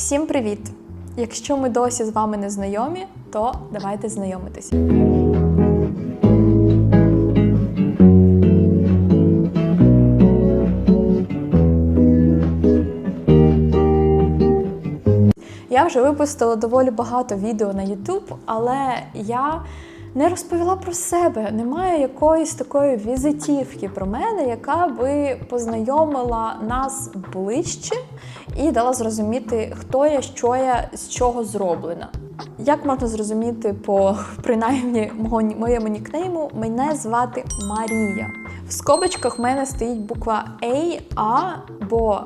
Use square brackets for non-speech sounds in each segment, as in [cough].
Всім привіт! Якщо ми досі з вами не знайомі, то давайте знайомитись. Я вже випустила доволі багато відео на YouTube, але я не розповіла про себе. Немає якоїсь такої візитівки про мене, яка би познайомила нас ближче і дала зрозуміти, хто я, що я, з чого зроблена. Як можна зрозуміти по принаймні мого моєму нікнейму, мене звати Марія. В скобочках в мене стоїть буква A, А, бо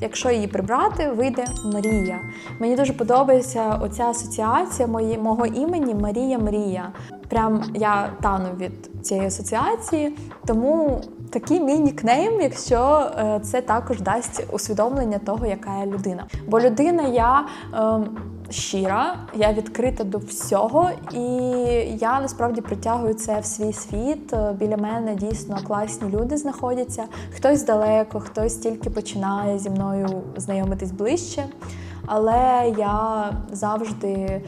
Якщо її прибрати, вийде Марія. Мені дуже подобається оця асоціація мої, мого імені Марія Мрія. Прям я тану від цієї асоціації, тому такий мій нікнейм, якщо е, це також дасть усвідомлення того, яка я людина. Бо людина я. Е, Щира, я відкрита до всього, і я насправді притягую це в свій світ. Е, Біля мене дійсно класні люди знаходяться. Хтось далеко, хтось тільки починає зі мною знайомитись ближче. Але я завжди е,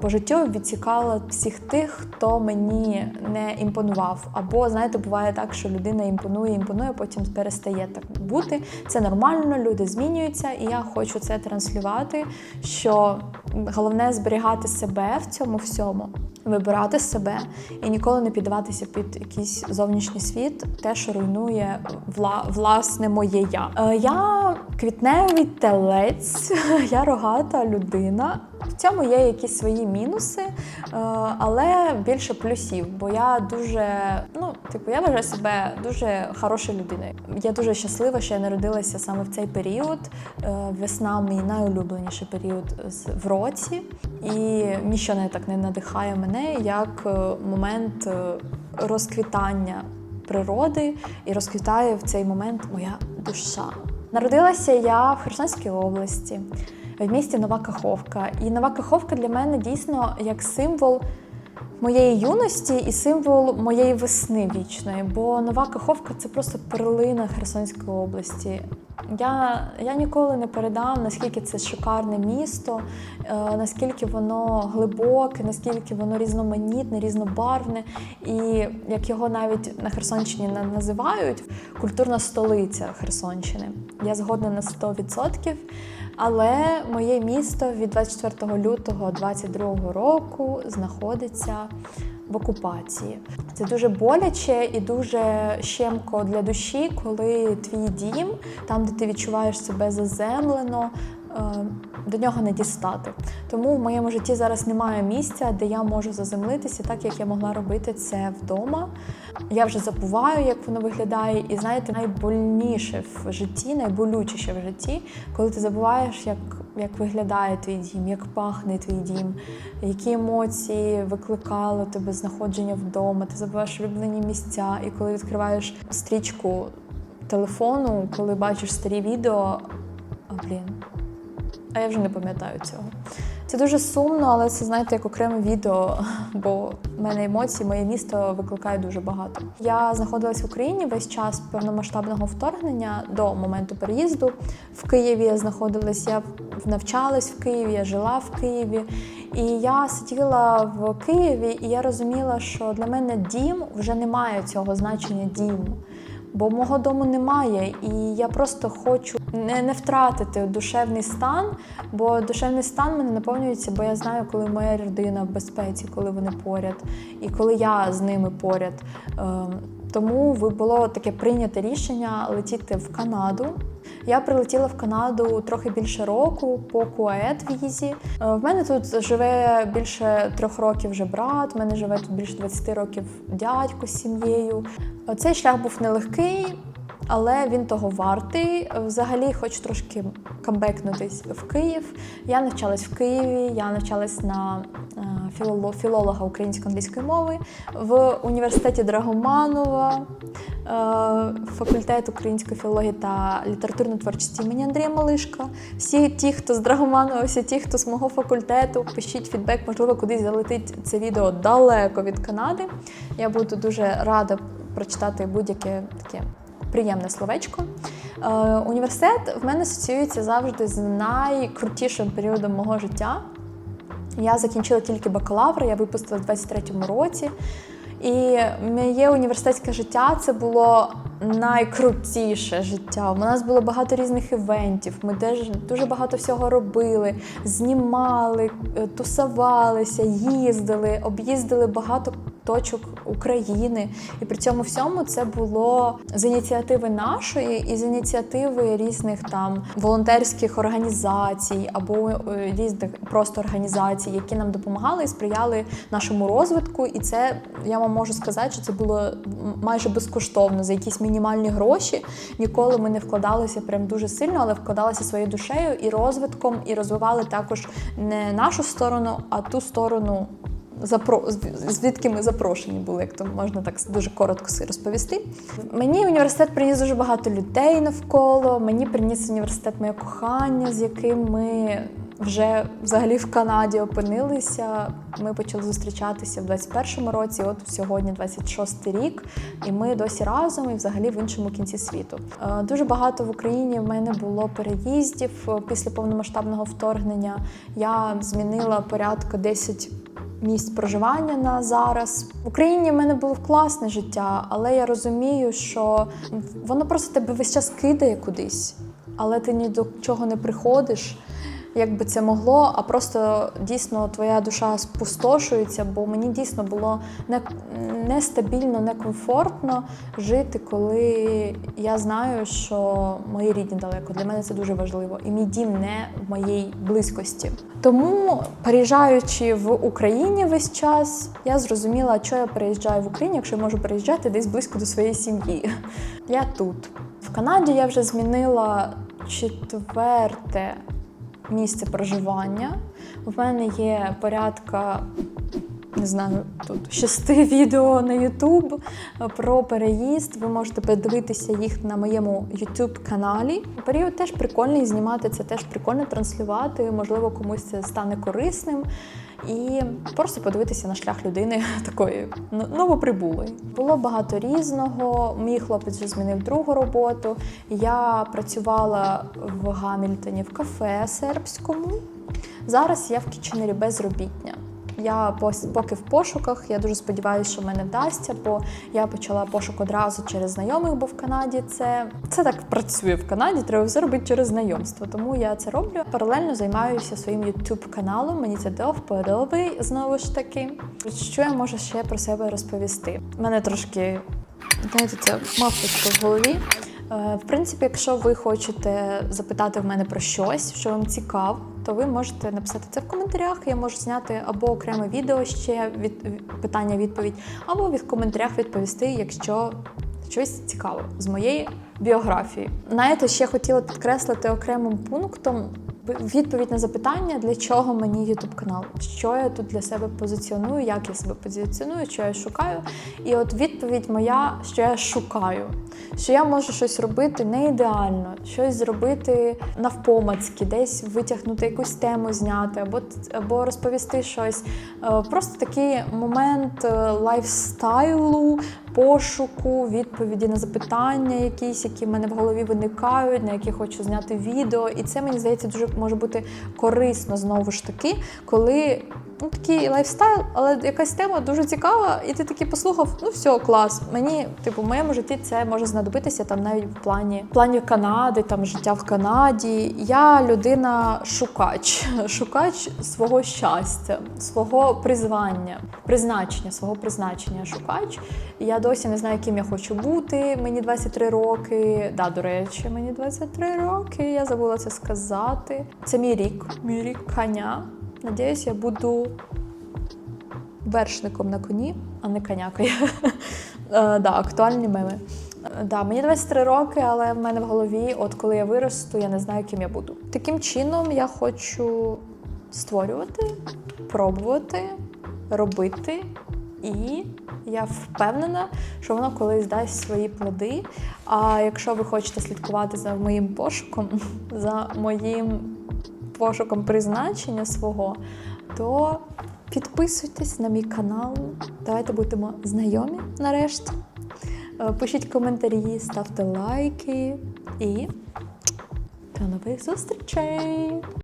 по життю відсікала всіх тих, хто мені не імпонував. Або, знаєте, буває так, що людина імпонує, імпонує, потім перестає так бути. Це нормально, люди змінюються, і я хочу це транслювати. Що головне зберігати себе в цьому всьому, вибирати себе і ніколи не піддаватися під якийсь зовнішній світ, те, що руйнує вла, власне моє я. Е, я квітневий телець, [laughs] я рогата людина. В цьому є якісь свої мінуси, е, але більше плюсів, бо я дуже, ну, типу, я вважаю себе дуже хорошою людиною. Я дуже щаслива, що я народилася саме в цей період. Е, Весна мій найулюбленіший період в році, і ніщо не так не надихає мене, як е, момент е, розквітання природи, і розквітає в цей момент моя душа. Народилася я в Херсонській області, в місті Нова Каховка. І Нова Каховка для мене дійсно як символ моєї юності і символ моєї весни вічної. Бо Нова Каховка це просто перлина Херсонської області. Я, я ніколи не передам, наскільки це шикарне місто, е, наскільки воно глибоке, наскільки воно різноманітне, різнобарвне. І як його навіть на Херсонщині називають, культурна столиця Херсонщини. Я згодна на 100%. Але моє місто від 24 лютого 2022 року знаходиться в окупації. Це дуже боляче і дуже щемко для душі, коли твій дім, там, де ти відчуваєш себе заземлено, до нього не дістати. Тому в моєму житті зараз немає місця, де я можу заземлитися, так як я могла робити це вдома. Я вже забуваю, як воно виглядає, і знаєте, найбольніше в житті, найболючіше в житті, коли ти забуваєш, як, як виглядає твій дім, як пахне твій дім, які емоції викликало тебе знаходження вдома, ти забуваєш улюблені місця, і коли відкриваєш стрічку телефону, коли бачиш старі відео, а блін, а я вже не пам'ятаю цього. Це дуже сумно, але це знаєте як окреме відео, бо в мене емоції, моє місто викликає дуже багато. Я знаходилась в Україні весь час повномасштабного вторгнення до моменту переїзду. В Києві я знаходилась, я навчалась в Києві, я жила в Києві. І я сиділа в Києві, і я розуміла, що для мене дім вже не має цього значення дім. Бо мого дому немає, і я просто хочу не, не втратити душевний стан, бо душевний стан мене наповнюється, бо я знаю, коли моя родина в безпеці, коли вони поряд, і коли я з ними поряд. Ем, Тому було таке прийняте рішення летіти в Канаду. Я прилетіла в Канаду трохи більше року по куает візі. Е, В мене тут живе більше трьох років вже брат. В мене живе тут більше 20 років дядько з сім'єю. Е, Цей шлях був нелегкий, але він того вартий. Взагалі, хочу трошки камбекнутись в Київ. Я навчалась в Києві, я навчалась на е, філолога українсько-англійської мови в університеті Драгоманова, е, факультет української філології та літературної творчості імені Андрія Малишка. Всі ті, хто з Драгоманова, всі ті, хто з мого факультету, пишіть фідбек, можливо, кудись залетить це відео далеко від Канади. Я буду дуже рада прочитати будь-яке таке приємне словечко. Е, університет в мене асоціюється завжди з найкрутішим періодом мого життя. Я закінчила тільки бакалавр, я випустила в 23-му році. І моє університетське життя це було найкрутіше життя. У нас було багато різних івентів. Ми теж дуже багато всього робили, знімали, е, тусувалися, їздили, об'їздили багато точок України. І при цьому всьому це було з ініціативи нашої і з ініціативи різних там волонтерських організацій або е, різних просто організацій, які нам допомагали і сприяли нашому розвитку. І це я вам можу сказати, що це було майже безкоштовно за якісь мінімальні гроші. Ніколи ми не вкладалися прям дуже сильно, але вкладалися своєю душею і розвитком, і розвивали також не нашу сторону, а ту сторону. Запро... звідки ми запрошені були, як то можна так дуже коротко розповісти. Мені університет приніс дуже багато людей навколо. Мені приніс університет моє кохання, з яким ми вже взагалі в Канаді опинилися. Ми почали зустрічатися в 21-му році. От сьогодні 26-й рік, і ми досі разом і взагалі в іншому кінці світу. Е, Дуже багато в Україні в мене було переїздів е, після повномасштабного вторгнення. Я змінила порядка 10 місць проживання на зараз. В Україні в мене було класне життя, але я розумію, що воно просто тебе весь час кидає кудись, але ти ні до чого не приходиш. Як би це могло, а просто дійсно твоя душа спустошується, бо мені дійсно було не, нестабільно, некомфортно жити, коли я знаю, що мої рідні далеко. Для мене це дуже важливо. І мій дім не в моїй близькості. Тому, переїжджаючи в Україні весь час, я зрозуміла, що я переїжджаю в Україні, якщо я можу переїжджати десь близько до своєї сім'ї. Я тут. В Канаді я вже змінила четверте місце проживання. В мене є порядка, не знаю, тут шести [laughs] відео на YouTube про переїзд. Ви можете подивитися їх на моєму YouTube каналі. Період теж прикольний знімати, це теж прикольно транслювати. Можливо, комусь це стане корисним. І просто подивитися на шлях людини [laughs] такої ну, новоприбулої. Було багато різного. Мій хлопець змінив другу роботу. Я працювала в Гамільтоні в кафе сербському. Зараз я в Кіченері безробітня. Я поки в пошуках. Я дуже сподіваюся, що мене вдасться, бо я почала пошук одразу через знайомих, бо в Канаді це, це так працює в Канаді. Треба все робити через знайомство. Тому я це роблю. Паралельно займаюся своїм youtube каналом. Мені це до вподоби знову ж таки. Що я можу ще про себе розповісти? У мене трошки знаєте, це мавпочка в голові. Е, В принципі, якщо ви хочете запитати в мене про щось, що вам цікаво, то ви можете написати це в коментарях. Я можу зняти або окреме відео ще від питання-відповідь, або в коментарях відповісти, якщо щось цікаво з моєї біографії. Знаєте, ще хотіла підкреслити окремим пунктом відповідь на запитання, для чого мені YouTube канал, що я тут для себе позиціоную, як я себе позиціоную, що я шукаю. І от відповідь моя, що я шукаю, що я можу щось робити не ідеально, щось зробити навпомацьки, десь витягнути якусь тему, зняти, або, або розповісти щось. Е, Просто такий момент е, лайфстайлу, пошуку, відповіді на запитання, якісь, які в мене в голові виникають, на які хочу зняти відео. І це мені здається дуже може бути корисно знову ж таки, коли ну, такий лайфстайл, але якась тема дуже цікава, і ти такий послухав, ну все, клас. Мені, типу, в моєму житті це може знадобитися там навіть в плані в плані Канади, там життя в Канаді. Я людина шукач, [laughs] шукач свого щастя, свого призвання, призначення, свого призначення шукач. Я досі не знаю, ким я хочу бути. Мені 23 роки. Да, до речі, мені 23 роки. Я забула це сказати. Це мій рік, мій рік коня. Надіюсь, я буду вершником на коні, а не конякою. [laughs] Е, да, актуальні меми. Е, Да, мені 23 роки, але в мене в голові, от коли я виросту, я не знаю, ким я буду. Таким чином я хочу створювати, пробувати, робити, і я впевнена, що воно колись дасть свої плоди. А якщо ви хочете слідкувати за моїм пошуком, [laughs] за моїм пошуком призначення свого, то підписуйтесь на мій канал. Давайте будемо знайомі нарешті. Е, Пишіть коментарі, ставте лайки і до нових зустрічей!